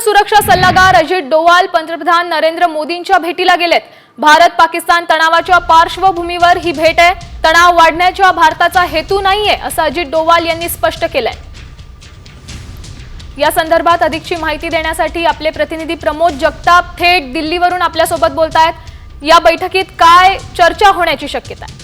सुरक्षा सल्लागार अजित डोवाल पंतप्रधान नरेंद्र मोदींच्या भेटीला गेलेत. भारत पाकिस्तान तणावाच्या पार्श्वभूमीवर ही भेट आहे. तणाव वाढण्याच्या भारताचा हेतू नाहीये असं अजित डोवाल यांनी स्पष्ट केलंय. या संदर्भात अधिकची माहिती देण्यासाठी आपले प्रतिनिधी प्रमोद जगताप थेट दिल्लीवरून आपल्यासोबत बोलतायत. या बैठकीत काय चर्चा होण्याची शक्यता आहे?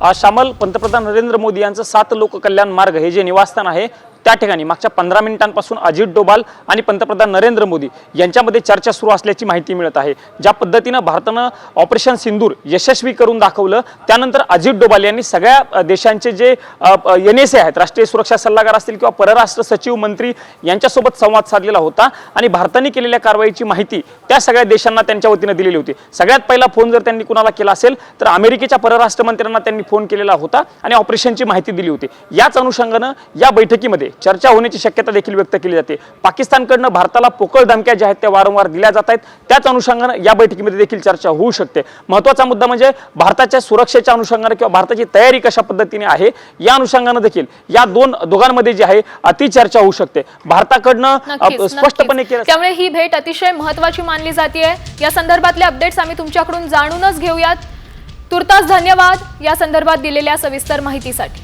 शामल पंतप्रधान नरेंद्र मोदी यांचं सात लोककल्याण मार्ग हे जे निवासस्थान आहे त्या ठिकाणी मागच्या पंधरा मिनिटांपासून अजित डोभाल आणि पंतप्रधान नरेंद्र मोदी यांच्यामध्ये चर्चा सुरू असल्याची माहिती मिळत आहे. ज्या पद्धतीनं भारतानं ऑपरेशन सिंदूर यशस्वी करून दाखवलं त्यानंतर अजित डोभाल यांनी सगळ्या देशांचे जे एन एस ए आहेत राष्ट्रीय सुरक्षा सल्लागार असतील किंवा परराष्ट्र सचिव मंत्री यांच्यासोबत संवाद साधलेला होता आणि भारताने केलेल्या कारवाईची माहिती त्या सगळ्या देशांना त्यांच्या वतीनं दिलेली होती. सगळ्यात पहिला फोन जर त्यांनी कुणाला केला असेल तर अमेरिकेच्या परराष्ट्र मंत्र्यांना त्यांनी फोन केलेला होता आणि ऑपरेशनची माहिती दिली होती. याच अनुषंगानं या बैठकीमध्ये चर्चा होण्याची शक्यता देखील व्यक्त केली जाते. पाकिस्तानकडनं भारताला पोकळ धमक्या ज्या आहेत त्या वारंवार दिल्या जात आहेत. त्याच अनुषंगानं या बैठकीमध्ये देखील चर्चा होऊ शकते. महत्त्वाचा मुद्दा म्हणजे भारताच्या सुरक्षेच्या अनुषंगानं किंवा भारताची तयारी कशा पद्धतीने आहे या अनुषंगानं देखील या दोन दोघांमध्ये जी आहे अति चर्चा होऊ शकते. भारताकडनं स्पष्टपणे. केलं त्यामुळे ही भेट अतिशय महत्वाची मानली जाते या संदर्भातले अपडेट्स आम्ही तुमच्याकडून जाणूनच घेऊयात. तुर्तास धन्यवाद या संदर्भात दिलेल्या सविस्तर माहितीसाठी.